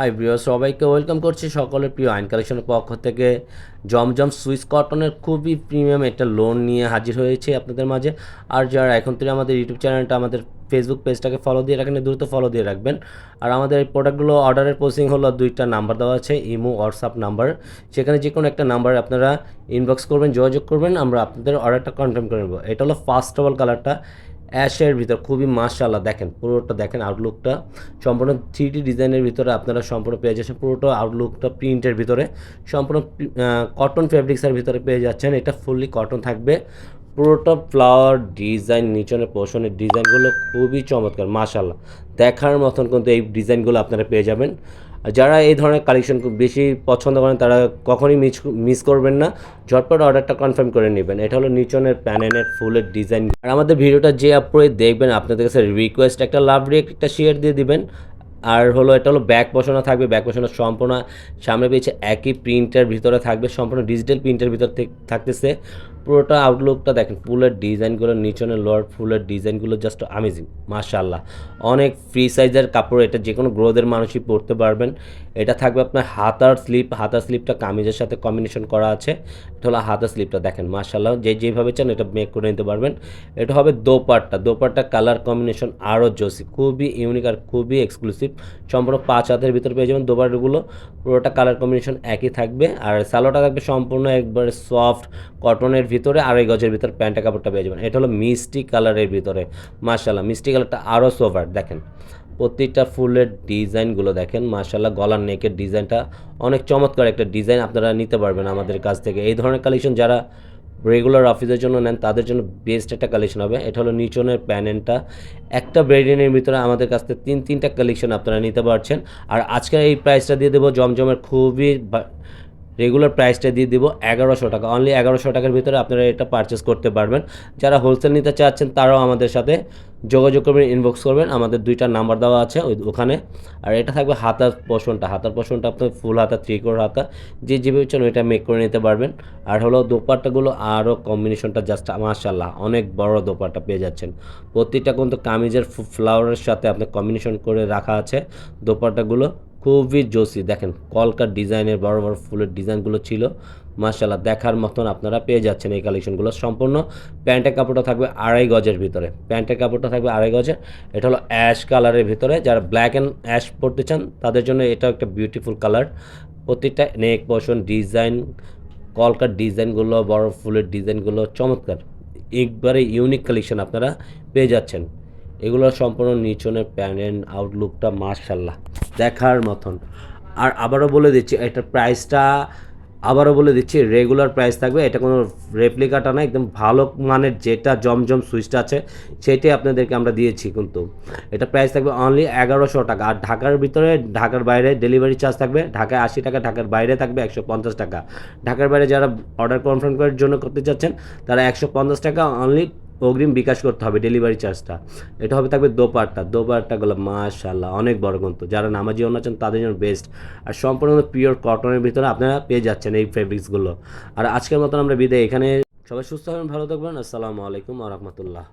High প্রিয় সবাইকে welcome করছি সকলের প্রিয় আইন কালেকশনের পক্ষ থেকে। জমজম সুইস কটনের খুবই প্রিমিয়াম একটা লোন নিয়ে হাজির হয়েছে আপনাদের মাঝে। আর যারা এখন থেকে আমাদের ইউটিউব চ্যানেলটা আমাদের ফেসবুক পেজটাকে ফলো দিয়ে রাখেন দ্রুত ফলো দিয়ে রাখবেন। আর আমাদের এই প্রোডাক্টগুলো অর্ডারের প্রসেসিং হলো, দুইটা নাম্বার দেওয়া আছে ইমো হোয়াটসঅ্যাপ নাম্বার সেখানে যে কোনো একটা নাম্বার আপনারা ইনবক্স করবেন, যোগাযোগ করবেন, আমরা আপনাদের অর্ডারটা কনফার্ম করে নেব। এটা হলো ফার্স্ট অফ অল কালারটা অ্যাশের ভিতর খুবই মাশাল্লাহ দেখেন পুরোটা দেখেন আউটলুকটা সম্পূর্ণ থ্রি ডিজাইনের ভিতরে আপনারা সম্পূর্ণ পেয়ে যাচ্ছেন, পুরোটা আউটলুকটা প্রিন্টের ভিতরে। সম্পূর্ণ কটন ফেব্রিক্সের ভিতরে পেয়ে যাচ্ছেন, এটা ফুললি কটন থাকবে। পুরোটা ফ্লাওয়ার ডিজাইন নিচনের পোষণের ডিজাইনগুলো খুবই চমৎকার মাশাল্লাহ দেখার মতন কিন্তু এই ডিজাইনগুলো আপনারা পেয়ে যাবেন। যারা এই ধরনের কালেকশন খুব বেশি পছন্দ করেন, তারা কখনই মিস মিস করবেন না। ঝটপট অর্ডারটা কনফার্ম করে নেবেন। এটা হলো নিচনের প্যানেলের ফুলের ডিজাইন আর আমাদের ভিডিওটা যে আপরে দেখবেন, আপনাদের কাছে রিকোয়েস্ট একটা লাভ রেক একটা শেয়ার দিয়ে দিবেন। আর হলো, এটা হলো ব্যাক বসানো থাকবে। ব্যাক বসানো সম্পূর্ণ সামনে পেয়েছে একই প্রিন্টের ভিতরে থাকবে। সম্পূর্ণ ডিজিটাল প্রিন্টের ভিতর থেকে থাকতেছে। পুরোটা আউটলুকটা দেখেন, ফুলের ডিজাইনগুলো নিচনের লোয়ার ফুলের ডিজাইনগুলো জাস্ট আমেজিং মাশাল্লাহ অনেক ফ্রি সাইজের কাপড়, এটা যে কোনো গ্রোদের মানুষই পরতে পারবেন। এটা থাকবে আপনার হাতার স্লিপ হাতার স্লিপটা কামিজের সাথে কম্বিনেশন করা আছে। এটা হলো হাতার স্লিপটা দেখেন মাশাল্লাহ যে যেভাবে চান এটা মেক করে নিতে পারবেন। এটা হবে দোপাট্টা দোপাট্টা কালার কম্বিনেশন আরও জোসি, খুবই ইউনিক আর খুবই এক্সক্লুসিভ সম্পূর্ণ পাঁচ হাতের ভিতরে পেয়ে যাবেন দোপাট্টাগুলো, পুরোটা কালার কম্বিনেশন একই থাকবে। আর সালোটা থাকবে সম্পূর্ণ একবারে সফট কটনের ভিতরে আড়াই গজের ভিতরে প্যান্টের কাপড়টা পেয়ে যাবেন। এটা হলো মিষ্টি কালারের ভিতরে। মাশাল্লাহ মিষ্টি কালারটা আরও সোভার, দেখেন। প্রতিটা ফুলের ডিজাইনগুলো দেখেন মাশাল্লাহ গলার নেকের ডিজাইনটা অনেক চমৎকার একটা ডিজাইন আপনারা নিতে পারবেন আমাদের কাছ থেকে। এই ধরনের কালেকশন যারা রেগুলার অফিসের জন্য নেন, তাদের জন্য বেস্ট একটা কালেকশন হবে। এটা হলো নিচনের প্যানেলটা। একটা ব্রেডিনের ভিতরে আমাদের কাছ থেকে তিন, তিনটা কালেকশন আপনারা নিতে পারছেন। আর আজকে এই প্রাইসটা দিয়ে দেবো। জমজমের খুবই রেগুলার প্রাইসটা দিয়ে দিব এগারোশো টাকা। অনলি এগারোশো টাকার ভিতরে আপনারা এটা পারচেস করতে পারবেন। যারা হোলসেল নিতে চাচ্ছেন, তারাও আমাদের সাথে যোগাযোগ করবেন ইনবক্স করবেন। আমাদের দুইটা নাম্বার দেওয়া আছে ওই ওখানে। আর এটা থাকবে হাতার পোষণটা হাতার পোষণটা আপনার ফুল হাতা ত্রিকোণ হাতা। যে যেভাবে চান ওইটা মেক করে নিতে পারবেন। আর হলো দোপাট্টাগুলো আরও কম্বিনেশনটা জাস্ট মাশাল্লাহ অনেক বড় দোপাট্টা পেয়ে যাচ্ছেন। প্রতিটা কিন্তু কামিজের ফ্লাওয়ারের সাথে আপনার কম্বিনেশন করে রাখা আছে দোপাট্টাগুলো। খুবই জোসি। দেখেন, কলকার ডিজাইনের বড় বড় ফুলের ডিজাইনগুলো ছিল। মার্শাল্লাহ দেখার মতন আপনারা পেয়ে যাচ্ছেন এই কালেকশনগুলো। সম্পূর্ণ প্যান্টের কাপড়টা থাকবে আড়াই গজের ভিতরে। প্যান্টের কাপড়টা থাকবে আড়াই গজের। এটা হলো অ্যাশ কালারের ভিতরে। যারা ব্ল্যাক অ্যান্ড অ্যাশ পরতে চান, তাদের জন্য এটা একটা বিউটিফুল কালার প্রত্যেকটা নেক পোষণ ডিজাইন কলকার ডিজাইনগুলো, বড় ফুলের ডিজাইনগুলো চমৎকার। একবারে ইউনিক কালেকশন আপনারা পেয়ে যাচ্ছেন। এগুলো সম্পূর্ণ নিচনের প্যানেল আউটলুকটা মার্শাল্লাহ দেখার মতন। আর আবারও বলে দিচ্ছি এটার প্রাইসটা আবারও বলে দিচ্ছি রেগুলার প্রাইস থাকবে। এটা কোনো রেপ্লিকাটা না, একদম ভালো মানের যেটা জমজম সুইচটা আছে, সেটাই আপনাদেরকে আমরা দিয়েছি কিন্তু। এটা প্রাইস থাকবে অনলি এগারোশো টাকা। আর ঢাকার ভিতরে, ঢাকার বাইরে ডেলিভারি চার্জ থাকবে, ঢাকায় আশি টাকা, ঢাকার বাইরে থাকবে একশো পঞ্চাশ টাকা। ঢাকার বাইরে যারা অর্ডার কনফার্ম করার জন্য করতে চাচ্ছেন, তারা একশো পঞ্চাশ টাকা অনলি অগ্রিম বিকাশ করতে হবে ডেলিভারি চার্জটা এটা হবে থাকবে দোপারটা দোপারটাগুলো মাশাল্লাহ অনেক বড় গ্রন্থ। যারা নামাজি অন্য আছেন তাদের জন্য বেস্ট আর সম্পূর্ণ পিওর কটনের ভিতরে আপনারা পেয়ে যাচ্ছেন এই ফেব্রিক্সগুলো আর আজকের মতন আমরা বিদায়। এখানে সবাই সুস্থ হবেন ভালো থাকবেন। আসসালামু আলাইকুম আ রহমতুল্লাহ।